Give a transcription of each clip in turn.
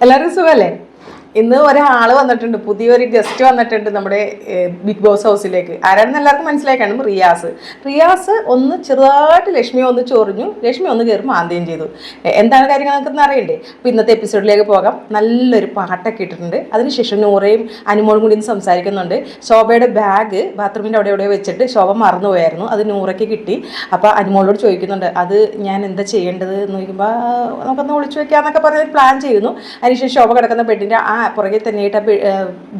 എല്ലാവർക്കും സുഖമല്ലേ ഇന്ന് ഒരാൾ വന്നിട്ടുണ്ട് പുതിയൊരു ഗസ്റ്റ് വന്നിട്ടുണ്ട് നമ്മുടെ ബിഗ് ബോസ് ഹൗസിലേക്ക് ആരാണെന്ന് എല്ലാവർക്കും മനസ്സിലാക്കാണ് കാണും റിയാസ്. റിയാസ് ഒന്ന് ചെറുതായിട്ട് ലക്ഷ്മി ഒന്ന് ചൊറിഞ്ഞു ലക്ഷ്മി ഒന്ന് കയറി മാന്തുകയും ചെയ്തു. എന്താണ് കാര്യങ്ങൾ നമുക്കൊന്ന് അറിയണ്ടേ? അപ്പോൾ ഇന്നത്തെ എപ്പിസോഡിലേക്ക് പോകാം. നല്ലൊരു പാട്ടൊക്കെ ഇട്ടിട്ടുണ്ട്. അതിനുശേഷം നൂറയും അനുമോളും കൂടി സംസാരിക്കുന്നുണ്ട്. ശോഭയുടെ ബാഗ് ബാത്റൂമിന്റെ അവിടെ എവിടെ വെച്ചിട്ട് ശോഭ മറന്നുപോയായിരുന്നു. അത് നൂറയ്ക്ക് കിട്ടി. അപ്പോൾ അനുമോളോട് ചോദിക്കുന്നുണ്ട് അത് ഞാൻ എന്താ ചെയ്യേണ്ടത്? എന്ന് ചോദിക്കുമ്പോൾ നമുക്കൊന്ന് വിളിച്ചു വയ്ക്കാമെന്നൊക്കെ പറഞ്ഞ് പ്ലാൻ ചെയ്യുന്നു അതിനുശേഷം ശോഭ കിടക്കുന്ന ബെഡിന്റെ ആ പുറകെ തന്നെയായിട്ട്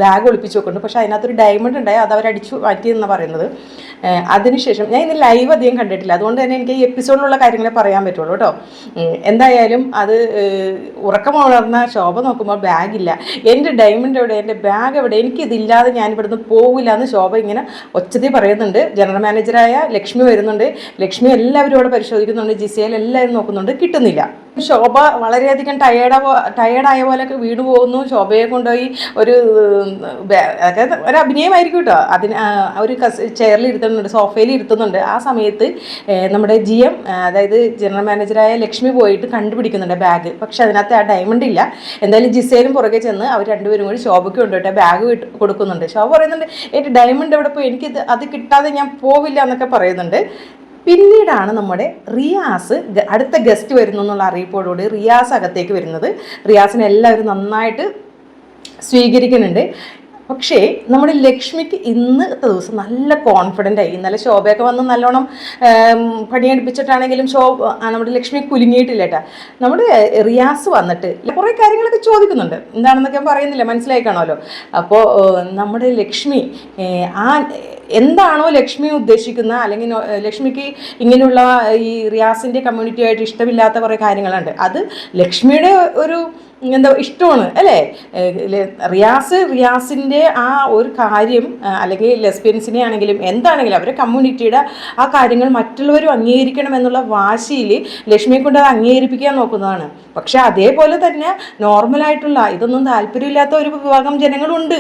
ബാഗ് ഒളിപ്പിച്ച് വെക്കുന്നുണ്ട്. പക്ഷേ അതിനകത്തൊരു ഡയമണ്ട് ഉണ്ടായി അത് അവരടിച്ചു മാറ്റിയെന്ന് പറയുന്നത്. അതിനുശേഷം ഞാൻ ഇന്ന് ലൈവ് അധികം കണ്ടിട്ടില്ല. അതുകൊണ്ട് തന്നെ എനിക്ക് ഈ എപ്പിസോഡിലുള്ള കാര്യങ്ങളെ പറയാൻ പറ്റുള്ളൂ കേട്ടോ. എന്തായാലും അത് ഉറക്കമുണർന്ന ശോഭ നോക്കുമ്പോൾ ബാഗില്ല എന്റെ ഡയമണ്ട് എവിടെ? എന്റെ ബാഗ് എവിടെ? എനിക്കിതില്ലാതെ ഞാൻ ഇവിടുന്ന് പോകില്ല എന്ന് ശോഭ ഇങ്ങനെ ഒച്ചതി പറയുന്നുണ്ട്. ജനറൽ മാനേജറായ ലക്ഷ്മി വരുന്നുണ്ട്. ലക്ഷ്മി എല്ലാവരും അവിടെ പരിശോധിക്കുന്നുണ്ട്. ജിസയിൽ എല്ലാവരും നോക്കുന്നുണ്ട്. കിട്ടുന്നില്ല. ശോഭ വളരെയധികം ടയേർഡ ടയേർഡായ പോലെയൊക്കെ വീട് പോകുന്നു. ശോഭയെ കൊണ്ടുപോയി ഒരു അതൊക്കെ ഒരു അഭിനയമായിരിക്കും കേട്ടോ അതിന് ഒരു കസ് ചെയറിൽ ഇരുത്തുന്നുണ്ട് സോഫയിൽ ഇരുത്തുന്നുണ്ട്. ആ സമയത്ത് നമ്മുടെ ജി എം അതായത് ജനറൽ മാനേജറായ ലക്ഷ്മി പോയിട്ട് കണ്ടുപിടിക്കുന്നുണ്ട് ബാഗ് പക്ഷെ അതിനകത്ത് ആ ഡയമണ്ട് ഇല്ല. എന്തായാലും ജിസേലും പുറകെ ചെന്ന് അവർ രണ്ടുപേരും കൂടി ശോഭയ്ക്ക് കൊണ്ടുപോയിട്ട് ബാഗ് കൊടുക്കുന്നുണ്ട്. ശോഭ പറയുന്നുണ്ട് എന്റെ ഡയമണ്ട് എവിടെ പോയി? എനിക്ക് അത് കിട്ടാതെ ഞാൻ പോവില്ല എന്നൊക്കെ പറയുന്നുണ്ട്. പിന്നീടാണ് നമ്മുടെ റിയാസ് അടുത്ത ഗസ്റ്റ് വരുന്നു എന്നുള്ള അറിയിപ്പോടുകൂടി റിയാസ് അകത്തേക്ക് വരുന്നത്. റിയാസിനെ എല്ലാവരും നന്നായിട്ട് സ്വീകരിക്കുന്നുണ്ട്. പക്ഷേ നമ്മുടെ ലക്ഷ്മിക്ക് ഇന്നത്തെ ദിവസം നല്ല കോൺഫിഡന്റ് ആയി. ഇന്നലെ ശോഭയൊക്കെ വന്ന് നല്ലോണം പണിയെടുപ്പിച്ചിട്ടാണെങ്കിലും ശോഭ നമ്മുടെ ലക്ഷ്മി കുലുങ്ങിയിട്ടില്ല കേട്ടാ. നമ്മുടെ റിയാസ് വന്നിട്ട് കുറേ കാര്യങ്ങളൊക്കെ ചോദിക്കുന്നുണ്ട്. എന്താണെന്നൊക്കെ പറയുന്നില്ല. മനസ്സിലായി കാണുമല്ലോ. അപ്പോൾ നമ്മുടെ ലക്ഷ്മി ആ എന്താണോ ലക്ഷ്മി ഉദ്ദേശിക്കുന്ന അല്ലെങ്കിൽ ലക്ഷ്മിക്ക് ഇങ്ങനെയുള്ള ഈ റിയാസിന്റെ കമ്മ്യൂണിറ്റിയായിട്ട് ഇഷ്ടമില്ലാത്ത കുറേ കാര്യങ്ങളുണ്ട്. അത് ലക്ഷ്മിയുടെ ഒരു എന്താ ഇഷ്ടമാണ് അല്ലേ? റിയാസ് റിയാസിന്റെ ആ ഒരു കാര്യം അല്ലെങ്കിൽ ലെസ്ബിയൻസിനെ ആണെങ്കിലും എന്താണെങ്കിലും അവരെ കമ്മ്യൂണിറ്റിയുടെ ആ കാര്യങ്ങൾ മറ്റുള്ളവരും അംഗീകരിക്കണം എന്നുള്ള വാശിയിൽ ലക്ഷ്മിയെ കൊണ്ട് അത് അംഗീകരിപ്പിക്കാൻ നോക്കുന്നതാണ്. പക്ഷേ അതേപോലെ തന്നെ നോർമലായിട്ടുള്ള ഇതൊന്നും താല്പര്യമില്ലാത്ത ഒരു വിഭാഗം ജനങ്ങളുണ്ട്.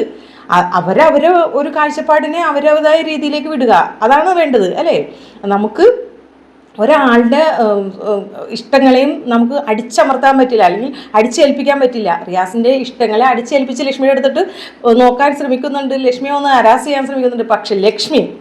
അ- അവരവരെ ഒരു കാഴ്ചപ്പാടിനെ അവരവതായ രീതിയിലേക്ക് വിടുക. അതാണ് വേണ്ടത് അല്ലേ? നമുക്ക് ഒരാളുടെ ഇഷ്ടങ്ങളെയും നമുക്ക് അടിച്ചമർത്താൻ പറ്റില്ല അല്ലെങ്കിൽ അടിച്ചേൽപ്പിക്കാൻ പറ്റില്ല. റിയാസിന്റെ ഇഷ്ടങ്ങളെ അടിച്ചേൽപ്പിച്ച് ലക്ഷ്മിയുടെ അടുത്തിട്ട് നോക്കാൻ ശ്രമിക്കുന്നുണ്ട്. ലക്ഷ്മിയെ ഒന്ന് അരാസ് ചെയ്യാൻ ശ്രമിക്കുന്നുണ്ട്. പക്ഷെ ലക്ഷ്മി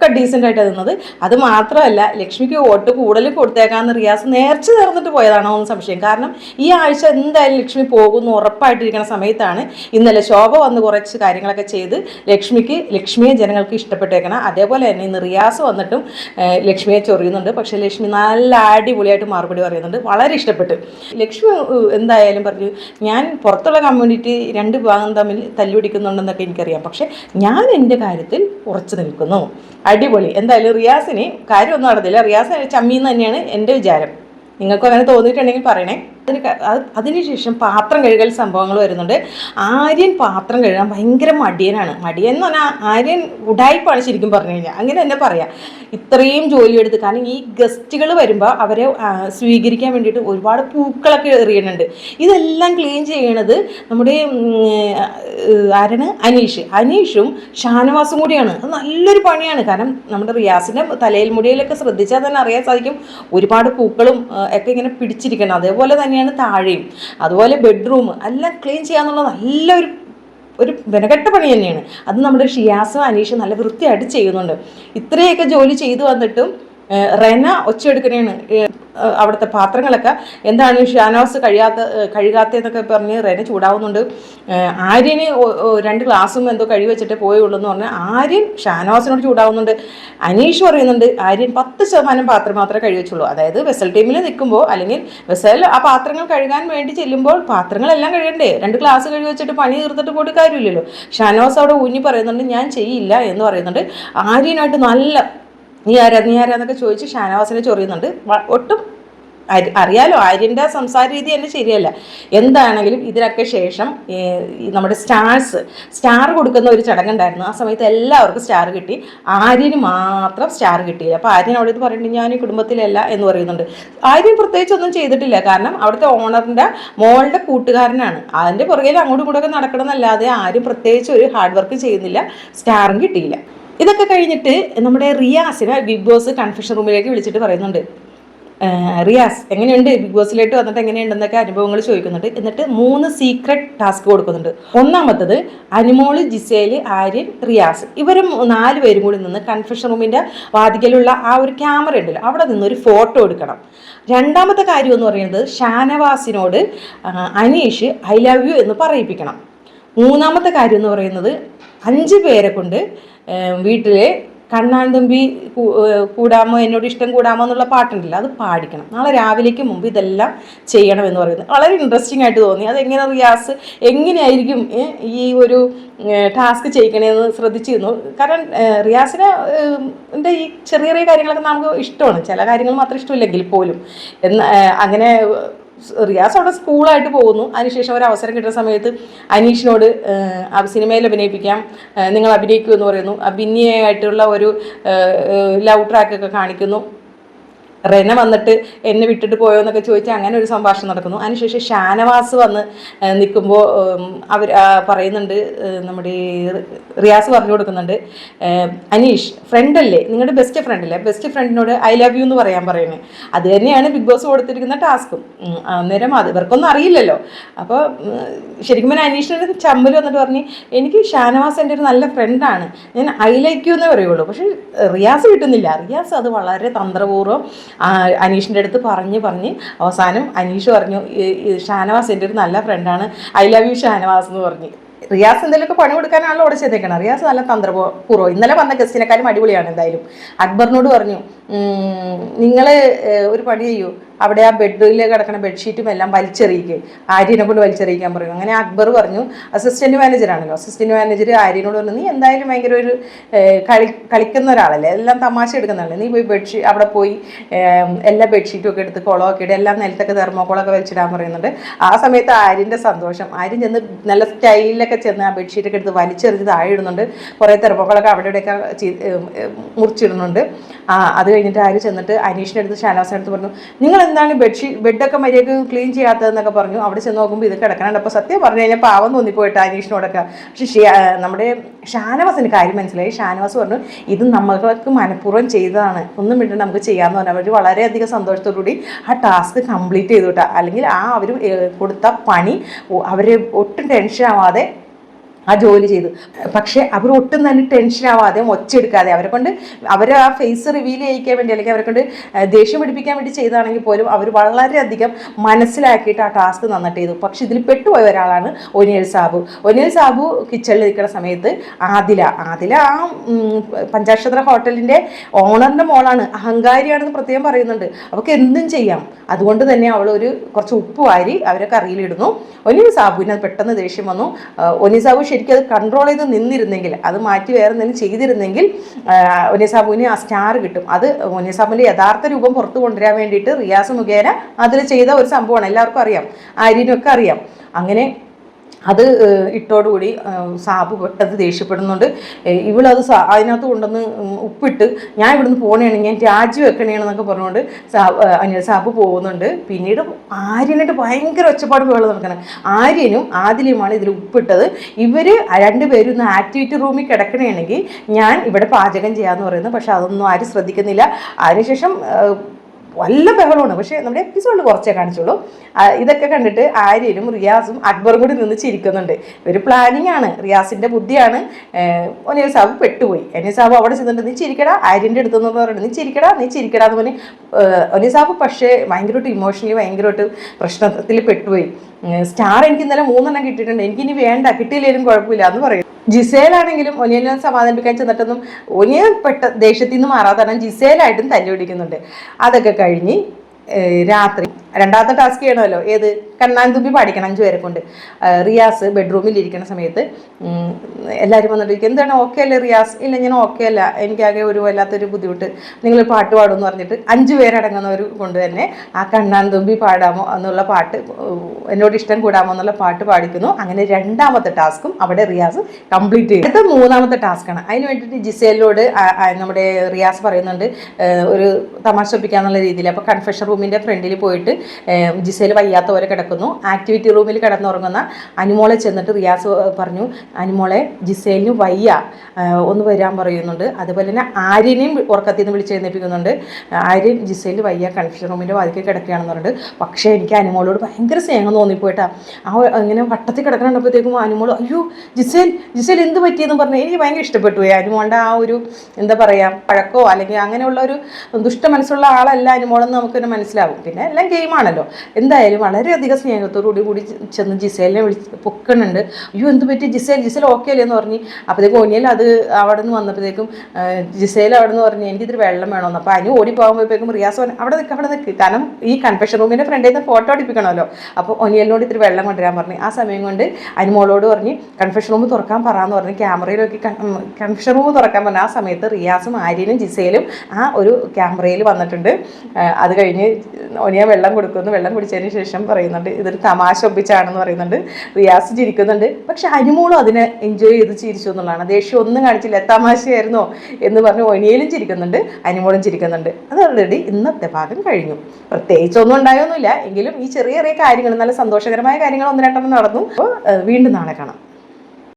പക്ക ഡീസന്റ് ആയിട്ട് നിന്നത് അത് മാത്രമല്ല ലക്ഷ്മിക്ക് വോട്ട് കൂടുതൽ കൊടുത്തേക്കാന്ന് റിയാസ് നേർച്ച തീർന്നിട്ട് പോയതാണോ എന്ന് സംശയം. കാരണം ഈ ആഴ്ച എന്തായാലും ലക്ഷ്മി പോകുന്നു ഉറപ്പായിട്ടിരിക്കുന്ന സമയത്താണ് ഇന്നലെ ശോഭ വന്ന് കുറച്ച് കാര്യങ്ങളൊക്കെ ചെയ്ത് ലക്ഷ്മിക്ക് ലക്ഷ്മിയെ ജനങ്ങൾക്ക് ഇഷ്ടപ്പെട്ടേക്കണം. അതേപോലെ തന്നെ ഇന്ന് റിയാസ് വന്നിട്ടും ലക്ഷ്മിയെ ചൊറിയുന്നുണ്ട്. പക്ഷേ ലക്ഷ്മി നല്ല അടിപൊളിയായിട്ട് മറുപടി പറയുന്നുണ്ട്. വളരെ ഇഷ്ടപ്പെട്ടു. ലക്ഷ്മി എന്തായാലും പറഞ്ഞു ഞാൻ പുറത്തുള്ള കമ്മ്യൂണിറ്റി രണ്ട് ഭാഗം തമ്മിൽ തല്ലുപിടിക്കുന്നുണ്ടെന്നൊക്കെ എനിക്കറിയാം. പക്ഷേ ഞാൻ എന്റെ കാര്യത്തിൽ ഉറച്ചു നിൽക്കുന്നു. അടിപൊളി. എന്തായാലും റിയാസിന് കാര്യമൊന്നും നടന്നില്ല. റിയാസിന് ചമ്മീന്ന് തന്നെയാണ് എന്റെ വിചാരം. നിങ്ങൾക്കും അങ്ങനെ തോന്നിയിട്ടുണ്ടെങ്കിൽ പറയണേ. അതിന് അതിനുശേഷം പാത്രം കഴുകൽ സംഭവങ്ങൾ വരുന്നുണ്ട്. ആര്യൻ പാത്രം കഴുകാൻ ഭയങ്കര മടിയനാണ്. മടിയൻ എന്ന് പറഞ്ഞാൽ ആര്യൻ ഉടായ്പാണ് ശരിക്കും പറഞ്ഞു കഴിഞ്ഞാൽ. അങ്ങനെ തന്നെ പറയാം. ഇത്രയും ജോലിയെടുത്ത് കാരണം ഈ ഗസ്റ്റുകൾ വരുമ്പോൾ അവരെ സ്വീകരിക്കാൻ വേണ്ടിയിട്ട് ഒരുപാട് പൂക്കളൊക്കെ എറിയുന്നുണ്ട്. ഇതെല്ലാം ക്ലീൻ ചെയ്യണത് നമ്മുടെ ആരാണ്? അനീഷ്. അനീഷും ഷാനവാസും കൂടിയാണ്. അത് നല്ലൊരു പണിയാണ്. കാരണം നമ്മുടെ റിയാസിന്റെ തലയിൽ മുടിയിലൊക്കെ ശ്രദ്ധിച്ചാൽ തന്നെ അറിയാൻ സാധിക്കും. ഒരുപാട് പൂക്കളും ഒക്കെ ഇങ്ങനെ പിടിച്ചിരിക്കണം. അതേപോലെ തന്നെയാണ് താഴെയും. അതുപോലെ ബെഡ്റൂം എല്ലാം ക്ലീൻ ചെയ്യാന്നുള്ള നല്ലൊരു ഒരു വിനകെട്ട പണി തന്നെയാണ്. അത് നമ്മുടെ ഷിയാസും അനീഷും നല്ല വൃത്തിയായിട്ട് ചെയ്യുന്നുണ്ട്. ഇത്രയൊക്കെ ജോലി ചെയ്തു വന്നിട്ടും റെന ഒച്ചയെടുക്കണേണ് അവിടുത്തെ പാത്രങ്ങളൊക്കെ. എന്താണ് ഷാനവാസ് കഴിയാത്ത കഴുകാത്തതെന്നൊക്കെ പറഞ്ഞ് റെന ചൂടാവുന്നുണ്ട്. ആര്യന് രണ്ട് ഗ്ലാസും എന്തോ കഴുകി പോയേ പോയുള്ളൂ എന്ന് പറഞ്ഞാൽ ആര്യൻ ഷാനവാസിനോട് ചൂടാവുന്നുണ്ട്. അനീഷ് പറയുന്നുണ്ട് ആര്യൻ പത്ത് ശതമാനം പാത്രം മാത്രമേ കഴുകി വെച്ചുള്ളൂ. അതായത് വെസൽ ടീമിൽ നിൽക്കുമ്പോൾ അല്ലെങ്കിൽ വെസൽ ആ പാത്രങ്ങൾ കഴുകാൻ വേണ്ടി ചെല്ലുമ്പോൾ പാത്രങ്ങളെല്ലാം കഴുകണ്ടേ. രണ്ട് ഗ്ലാസ് കഴുകി വെച്ചിട്ട് പണി തീർത്തിട്ട് പോയിട്ട് കാര്യമില്ലല്ലോ. ഷാനവാസ് അവിടെ ഊന്നി പറയുന്നുണ്ട് ഞാൻ ചെയ്യില്ല എന്ന് പറയുന്നുണ്ട്. ആര്യനായിട്ട് നല്ല നീ ആരാ നീ ആരാ ആരാന്നൊക്കെ ചോദിച്ച് ഷാനവാസിനെ ചൊറിയുന്നുണ്ട്. ഒട്ടും അറിയാലോ ആര്യന്റെ സംസാര രീതി തന്നെ ശരിയല്ല. എന്താണെങ്കിലും ഇതിനൊക്കെ ശേഷം നമ്മുടെ സ്റ്റാർസ് സ്റ്റാർ കൊടുക്കുന്ന ഒരു ചടങ്ങുണ്ടായിരുന്നു. ആ സമയത്ത് എല്ലാവർക്കും സ്റ്റാർ കിട്ടി. ആര്യന് മാത്രം സ്റ്റാർ കിട്ടിയില്ല. അപ്പോൾ ആര്യൻ അവിടെ ഇത് പറയുന്നുണ്ട് ഞാൻ ഈ കുടുംബത്തിലല്ല എന്ന് പറയുന്നുണ്ട്. ആര്യൻ പ്രത്യേകിച്ച് ഒന്നും ചെയ്തിട്ടില്ല. കാരണം അവിടുത്തെ ഓണറിന്റെ മോളുടെ കൂട്ടുകാരനാണ്. അതിന്റെ പുറകിൽ അങ്ങോട്ടും ഇങ്ങോട്ടൊക്കെ നടക്കണമെന്നല്ലാതെ ആരും പ്രത്യേകിച്ച് ഒരു ഹാർഡ് വർക്ക് ചെയ്യുന്നില്ല. സ്റ്റാറും കിട്ടിയില്ല. ഇതൊക്കെ കഴിഞ്ഞിട്ട് നമ്മുടെ റിയാസിനെ ബിഗ് ബോസ് കൺഫ്യൂഷൻ റൂമിലേക്ക് വിളിച്ചിട്ട് പറയുന്നുണ്ട്. റിയാസ് എങ്ങനെയുണ്ട്? ബിഗ് ബോസിലേക്ക് വന്നിട്ട് എങ്ങനെയുണ്ടെന്നൊക്കെ അനുഭവങ്ങൾ ചോദിക്കുന്നുണ്ട്. എന്നിട്ട് മൂന്ന് സീക്രട്ട് ടാസ്ക് കൊടുക്കുന്നുണ്ട്. ഒന്നാമത്തത് അനുമോൾ ജിസേൽ ആര്യൻ റിയാസ്. ഇവരും നാല് പേരും കൂടി നിന്ന് കൺഫ്യൂഷൻ റൂമിന്റെ വാതിക്കലുള്ള ആ ഒരു ക്യാമറ ഉണ്ടല്ലോ അവിടെ നിന്ന് ഒരു ഫോട്ടോ എടുക്കണം. രണ്ടാമത്തെ കാര്യം എന്ന് പറയുന്നത് ഷാനവാസിനോട് അനീഷ് ഐ ലവ് യു എന്ന് പറയിപ്പിക്കണം. മൂന്നാമത്തെ കാര്യം എന്ന് പറയുന്നത് അഞ്ച് പേരെ കൊണ്ട് വീട്ടിലെ കണ്ണാൻ തമ്പി കൂടാമോ എന്നോട് ഇഷ്ടം കൂടാമോ എന്നുള്ള പാട്ടുണ്ടല്ലോ അത് പാടിക്കണം. നാളെ രാവിലേക്ക് മുമ്പ് ഇതെല്ലാം ചെയ്യണം എന്ന് പറയുന്നത്. വളരെ ഇൻട്രസ്റ്റിംഗ് ആയിട്ട് തോന്നി. അതെങ്ങനെ റിയാസ് എങ്ങനെയായിരിക്കും ഈ ഒരു ടാസ്ക് ചെയ്യിക്കണേന്ന് ശ്രദ്ധിച്ചിരുന്നു. കാരണം റിയാസിനെ ഏഹ്, ഈ ചെറിയ ചെറിയ കാര്യങ്ങളൊക്കെ നമുക്ക് ഇഷ്ടമാണ്. ചില കാര്യങ്ങൾ മാത്രം ഇഷ്ടമില്ലെങ്കിൽ പോലും. എന്ന അങ്ങനെ റിയാസ് അവിടെ സ്കൂളായിട്ട് പോകുന്നു. അതിനുശേഷം ഒരു അവസരം കിട്ടുന്ന സമയത്ത് അനീഷിനോട് സിനിമയിൽ അഭിനയിപ്പിക്കാം നിങ്ങൾ അഭിനയിക്കൂ എന്ന് പറയുന്നു. അഭിനയായിട്ടുള്ള ഒരു ലവ് ട്രാക്കൊക്കെ കാണിക്കുന്നു. റെന വന്നിട്ട് എന്നെ വിട്ടിട്ട് പോയോ എന്നൊക്കെ ചോദിച്ചാൽ അങ്ങനെ ഒരു സംഭാഷണം നടക്കുന്നു. അതിനുശേഷം ഷാനവാസ് വന്ന് നിൽക്കുമ്പോൾ അവർ പറയുന്നുണ്ട് നമ്മുടെ റിയാസ് പറഞ്ഞു കൊടുക്കുന്നുണ്ട്. അനീഷ് ഫ്രണ്ടല്ലേ നിങ്ങളുടെ ബെസ്റ്റ് ഫ്രണ്ടല്ലേ ബെസ്റ്റ് ഫ്രണ്ടിനോട് ഐ ലവ് യു എന്ന് പറയാൻ പറയുന്നത് അത് തന്നെയാണ് ബിഗ് ബോസ് കൊടുത്തിരിക്കുന്ന ടാസ്കും അന്നേരം അത് ഇവർക്കൊന്നും അറിയില്ലല്ലോ. അപ്പോൾ ശരിക്കും പറഞ്ഞാൽ അനീഷിനൊരു ചമ്മൽ വന്നിട്ട് പറഞ്ഞ് എനിക്ക് ഷാനവാസ് എന്റെ ഒരു നല്ല ഫ്രണ്ടാണ് ഞാൻ ഐ ലൈക്ക് യു എന്നേ പറയുള്ളൂ. പക്ഷേ റിയാസ് കിട്ടുന്നില്ല. റിയാസ് അത് വളരെ തന്ത്രപൂർവം അനീഷിന്റെ അടുത്ത് പറഞ്ഞ് പറഞ്ഞ് അവസാനം അനീഷ് പറഞ്ഞു "ഈ- ഈ ഷാനവാസ് എന്റെ ഒരു നല്ല ഫ്രണ്ടാണ് ഐ ലവ് യു ഷാനവാസ് എന്ന് പറഞ്ഞ്. റിയാസ് എന്തെങ്കിലുമൊക്കെ പണി കൊടുക്കാനാണല്ലോ അവിടെ ചെയ്തേക്കണം. റിയാസ് നല്ല തന്ത്രപൂർവം. ഇന്നലെ വന്ന ഗസ്റ്റിനെക്കാളും അടിപൊളിയാണ് എന്തായാലും. അക്ബറിനോട് പറഞ്ഞു നിങ്ങൾ ഒരു പണി ചെയ്യൂ. അവിടെ ആ ബെഡിൽ കിടക്കുന്ന ബെഡ്ഷീറ്റും എല്ലാം വലിച്ചെറിയിക്കുക ആര്യനെ കൊണ്ട് വലിച്ചെറിയിക്കാൻ പറയും. അങ്ങനെ അക്ബർ പറഞ്ഞു അസിസ്റ്റന്റ് മാനേജറാണല്ലോ അസിസ്റ്റന്റ് മാനേജർ ആര്യനോട് പറഞ്ഞു നീ എന്തായാലും ഭയങ്കര ഒരു കളി കളിക്കുന്ന ഒരാളല്ലേ? എല്ലാം തമാശ എടുക്കുന്ന ആളല്ലേ? നീ പോയി ബെഡ്ഷീറ്റ് അവിടെ പോയി എല്ലാ ബെഡ്ഷീറ്റും ഒക്കെ എടുത്ത് കുളമൊക്കെ ഇടുക എല്ലാം നിലത്തൊക്കെ തെർമോക്കോളൊക്കെ വലിച്ചിടാൻ പറയുന്നുണ്ട്. ആ സമയത്ത് ആര്യന്റെ സന്തോഷം. ആര്യൻ ചെന്ന് നല്ല സ്റ്റൈലിലൊക്കെ ചെന്ന് ആ ബെഡ്ഷീറ്റൊക്കെ എടുത്ത് വലിച്ചെറിഞ്ഞ് താഴെ ഇടുന്നുണ്ട്. കുറേ തെർമോക്കോളൊക്കെ അവിടെ ഇവിടെയൊക്കെ മുറിച്ചിടുന്നുണ്ട്. അത് കഴിഞ്ഞിട്ട് ആര് ചെന്നിട്ട് അനീഷിന്റെ അടുത്ത് ഷാനവാസിന്റെ പറഞ്ഞു നിങ്ങൾ എന്താണ് ബെഡ്ഷീറ്റ് ബെഡൊക്കെ മര്യാദയ്ക്ക് ക്ലീൻ ചെയ്യാത്തതെന്നൊക്കെ പറഞ്ഞു. അവിടെ ചെന്ന് നോക്കുമ്പോൾ ഇത് കിടക്കണുണ്ട്. അപ്പോൾ സത്യം പറഞ്ഞു കഴിഞ്ഞാൽ പാവം തോന്നിപ്പോയിട്ട് അനീഷിനോടൊക്കെ. പക്ഷെ നമ്മുടെ ഷാനവാസിന് കാര്യം മനസ്സിലായി. ഷാനവാസ് പറഞ്ഞു ഇത് നമ്മൾക്ക് മനഃപൂർവം ചെയ്തതാണ്. ഒന്നും വിട്ട് നമുക്ക് ചെയ്യാമെന്ന് പറഞ്ഞു. അവർ വളരെയധികം സന്തോഷത്തോടുകൂടി ആ ടാസ്ക് കംപ്ലീറ്റ് ചെയ്തു അല്ലെങ്കിൽ ആ അവർ കൊടുത്ത പണി അവരെ ഒട്ടും ടെൻഷൻ ആവാതെ ആ ജോലി ചെയ്തു. പക്ഷെ അവർ ഒട്ടും തന്നെ ടെൻഷൻ ആവാതെ ഒച്ചെടുക്കാതെ അവരെ കൊണ്ട് അവർ ആ ഫേസ് റിവീൽ ചെയ്യിക്കാൻ വേണ്ടി അല്ലെങ്കിൽ അവരെ കൊണ്ട് ദേഷ്യം പിടിപ്പിക്കാൻ വേണ്ടി ചെയ്താണെങ്കിൽ പോലും അവർ വളരെയധികം മനസ്സിലാക്കിയിട്ട് ആ ടാസ്ക് നന്നിട്ട് ചെയ്തു. പക്ഷെ ഇതിൽ പെട്ടുപോയ ഒരാളാണ് ഒനിയൽ സാബു. ഒനിയൽ സാബു കിച്ചണിൽ നിൽക്കുന്ന സമയത്ത് ആദില ആദില ആ പഞ്ചാക്ഷത്ര ഹോട്ടലിന്റെ ഓണറിന്റെ മോളാണ്. അഹങ്കാരിയാണെന്ന് പ്രത്യേകം പറയുന്നുണ്ട്. അവൾക്ക് എന്തും ചെയ്യാം. അതുകൊണ്ട് തന്നെ അവൾ ഒരു കുറച്ച് ഉപ്പ് വാരി അവരെ കറിയിലിടുന്നു. ഒനിയൽ സാബുവിന് അത് പെട്ടെന്ന് ദേഷ്യം വന്നു. ഒനിയൽ സാബു ശരിക്കും അത് കൺട്രോൾ ചെയ്ത് നിന്നിരുന്നെങ്കിൽ അത് മാറ്റി വേറെ എന്തെങ്കിലും ചെയ്തിരുന്നെങ്കിൽ ആ, ആ സ്റ്റാർ കിട്ടും. അത് ഒനി യഥാർത്ഥ രൂപം പുറത്തു കൊണ്ടുവരാൻ വേണ്ടിയിട്ട് റിയാസ് മുഖേന അതിൽ ചെയ്ത ഒരു സംഭവമാണ്. എല്ലാവർക്കും അറിയാം. ആര്യനൊക്കെ അറിയാം. അങ്ങനെ അത് ഇട്ടോടുകൂടി സാബ് പെട്ടത് ദേഷ്യപ്പെടുന്നുണ്ട്. ഇവളത് അതിനകത്ത് കൊണ്ടുവന്ന് ഉപ്പിട്ട് ഞാൻ ഇവിടുന്ന് പോകണേണ് ഞാൻ രാജി വെക്കണേണെന്നൊക്കെ പറഞ്ഞുകൊണ്ട് സാബ് അനിയ സാബു പോകുന്നുണ്ട്. പിന്നീട് ആര്യനായിട്ട് ഭയങ്കര ഒച്ചപ്പാട് വേള നടക്കണം. ആര്യനും ആദിലയുമാണ് ഇതിൽ ഉപ്പിട്ടത്. ഇവർ രണ്ടുപേരും ഇന്ന് ആക്ടിവിറ്റി റൂമിൽ കിടക്കണേണെങ്കിൽ ഞാൻ ഇവിടെ പാചകം ചെയ്യാമെന്ന് പറയുന്നു. പക്ഷെ അതൊന്നും ആരും ശ്രദ്ധിക്കുന്നില്ല. അതിനുശേഷം വല്ല ബഹളമാണ്. പക്ഷേ നമ്മുടെ എപ്പിസോഡിൽ കുറച്ചേ കാണിച്ചുള്ളൂ. ഇതൊക്കെ കണ്ടിട്ട് ആര്യനും റിയാസും അക്ബറും കൂടി നിന്ന് ചിരിക്കുന്നുണ്ട്. ഒരു പ്ലാനിങ് ആണ്. റിയാസിന്റെ ബുദ്ധിയാണ്. ഒനിയ സാബ് പെട്ടുപോയി. ഒനിയ സാബ് അവിടെ ചെന്നിട്ട് നീ ചിരിക്കടാ. ആര്യന്റെ അടുത്ത് നിന്ന് പറയുന്നത് നീ ചിരിക്കടാ നീ ചിരിക്കടാ എന്ന് പറഞ്ഞ് ഒനിയ സാബ് പക്ഷേ ഭയങ്കരമായിട്ട് ഇമോഷണലി ഭയങ്കരമായിട്ട് പ്രശ്നത്തിൽ പെട്ടുപോയി. സ്റ്റാർ എനിക്ക് ഇന്നലെ മൂന്നെണ്ണം കിട്ടിയിട്ടുണ്ട്. എനിക്കിനി വേണ്ട കിട്ടിയില്ലേലും കുഴപ്പമില്ല എന്ന് പറയും. ജിസേലാണെങ്കിലും ഒനിയനെ സമാധാനിപ്പിക്കാൻ ചെന്നിട്ടൊന്നും ഒനിയൻ പെട്ട ദേഷ്യത്തിൽ നിന്ന് മാറാതെ ജിസേലായിട്ടും തല്ലി പിടിക്കുന്നുണ്ട് അതൊക്കെ കഴിഞ്ഞ് രാത്രി. രണ്ടാമത്തെ ടാസ്ക് ചെയ്യണമല്ലോ. ഏത്? കണ്ണാൻ തുമ്പി പാടിക്കണം അഞ്ചു പേരെ കൊണ്ട്. റിയാസ് ബെഡ്റൂമിൽ ഇരിക്കുന്ന സമയത്ത് എല്ലാവരും വന്നിട്ട് എന്താണ്? ഓക്കെ അല്ലേ റിയാസ്? ഇല്ല ഞാൻ ഓക്കെ അല്ല. എനിക്കാകെ ഒരു വല്ലാത്തൊരു ബുദ്ധിമുട്ട്. നിങ്ങൾ പാട്ട് പാടുമെന്ന് പറഞ്ഞിട്ട് അഞ്ചു പേരടങ്ങുന്നവർ കൊണ്ട് തന്നെ ആ കണ്ണാൻ തുമ്പി പാടാമോ എന്നുള്ള പാട്ട് എന്നോട് ഇഷ്ടം കൂടാമോ എന്നുള്ള പാട്ട് പാടിക്കുന്നു. അങ്ങനെ രണ്ടാമത്തെ ടാസ്കും അവിടെ റിയാസ് കംപ്ലീറ്റ് ചെയ്യും അടുത്ത മൂന്നാമത്തെ ടാസ്ക്കാണ് അതിന് വേണ്ടിയിട്ട് ജിസേലിനോട് നമ്മുടെ റിയാസ് പറയുന്നുണ്ട് ഒരു തമാശ ഒപ്പിക്കാന്നുള്ള രീതിയിൽ. അപ്പോൾ കൺഫെഷൻ റൂമിന്റെ ഫ്രണ്ടിൽ പോയിട്ട് ഏം, ജിസേൽ വയ്യാത്ത പോലെ കിടക്കുന്നു. ആക്ടിവിറ്റി റൂമിൽ കിടന്നുറങ്ങുന്ന അനുമോളെ ചെന്നിട്ട് റിയാസ് പറഞ്ഞു അനുമോളെ ജിസയിലിന് വയ്യ. ഒന്ന് വരാൻ പറയുന്നുണ്ട്. അതുപോലെ തന്നെ ആര്യനെയും ഉറക്കത്തിൽ നിന്ന് വിളിച്ച് എഴുന്നേൽപ്പിക്കുന്നുണ്ട്. ആര്യൻ ജിസയിൽ വയ്യ കൺഫ്യൂഷൻ റൂമിന്റെ വാതിക്കൽ കിടക്കുകയാണെന്ന് പറഞ്ഞിട്ട് പക്ഷേ എനിക്ക് അനുമോളോട് ഭയങ്കര സ്നേഹം തോന്നിപ്പോയിട്ടാ. ആ ഇങ്ങനെ വട്ടത്തിൽ കിടക്കണപ്പോഴത്തേക്കും അനുമോൾ അയ്യോ ജിസേൽ ജിസേൽ എന്ത് പറ്റിയെന്ന് പറഞ്ഞു എനിക്ക് ഭയങ്കര ഇഷ്ടപ്പെട്ടു അനുമോളുടെ ആ ഒരു എന്താ പറയുക പഴക്കോ അല്ലെങ്കിൽ അങ്ങനെയുള്ള ഒരു ദുഷ്ട മനസ്സുള്ള ആളല്ല അനുമോളെന്ന് നമുക്കൊന്ന് മനസ്സിലാവും. പിന്നെ എല്ലാം ഗെയിമാണല്ലോ എന്തായാലും വളരെയധികം സ്നേഹത്തോടുകൂടി കൂടി ചെന്ന് ജിസേലിനെ വിളിച്ച് പൊക്കണുണ്ട്. അയ്യോ എന്ത് പറ്റി? ജിസേൽ ജിസേൽ ഓക്കെ അല്ലേ എന്ന് പറഞ്ഞ്. അപ്പോഴത്തേക്ക് ഓനിയൽ അത് അവിടെ നിന്ന് വന്നപ്പോഴത്തേക്കും ജിസേൽ അവിടെ നിന്ന് പറഞ്ഞ് എനിക്കിതിരി വെള്ളം വേണമെന്ന് അപ്പോൾ അതിന് ഓടി പോകുമ്പോഴത്തേക്കും റിയാസ് പറഞ്ഞു, അവിടെ നിൽക്കുക അവിടെ നിൽക്കുക കാരണം ഈ കൺഫെഷൻ റൂമിന്റെ ഫ്രണ്ടിൽ നിന്ന് ഫോട്ടോ അടിപ്പിക്കണമല്ലോ. അപ്പോൾ ഒനിയലിനോട് ഇത്തിരി വെള്ളം കൊണ്ടുവരാൻ പറഞ്ഞു. ആ സമയം കൊണ്ട് അനുമോളോട് പറഞ്ഞ് കൺഫെഷൻ റൂം തുറക്കാൻ പറയാമെന്ന് പറഞ്ഞ് ക്യാമറയിലൊക്കെ കൺഫെഷൻ റൂം തുറക്കാൻ പറഞ്ഞു. ആ സമയത്ത് റിയാസും ആര്യനും ജിസയിലും ആ ഒരു ക്യാമറയിൽ വന്നിട്ടുണ്ട്. അത് കഴിഞ്ഞ് ഒനിയ വെള്ളം കൊടുക്കുന്നു വെള്ളം കുടിച്ചതിന് ശേഷം പറയുന്നുണ്ട്. ഇതൊരു തമാശ ഒപ്പിച്ചാണെന്ന് പറയുന്നുണ്ട്. റിയാസ് ചിരിക്കുന്നുണ്ട്. പക്ഷെ അനുമോളും അതിനെ എൻജോയ് ചെയ്ത് ചിരിച്ചു എന്നുള്ളതാണ്. ദേഷ്യം ഒന്നും കാണിച്ചില്ല. തമാശയായിരുന്നോ എന്ന് പറഞ്ഞ് ഒനിയലും ചിരിക്കുന്നുണ്ട്. അനുമോളും ചിരിക്കുന്നുണ്ട്. അത് ഓൾറെഡി ഇന്നത്തെ ഭാഗം കഴിഞ്ഞു. പ്രത്യേകിച്ചൊന്നും ഉണ്ടായൊന്നുമില്ല. എങ്കിലും ഈ ചെറിയ ചെറിയ കാര്യങ്ങൾ നല്ല സന്തോഷകരമായ കാര്യങ്ങൾ ഒന്ന് രണ്ടെണ്ണം നടന്നു. അപ്പോൾ വീണ്ടും നാളെ കാണാം.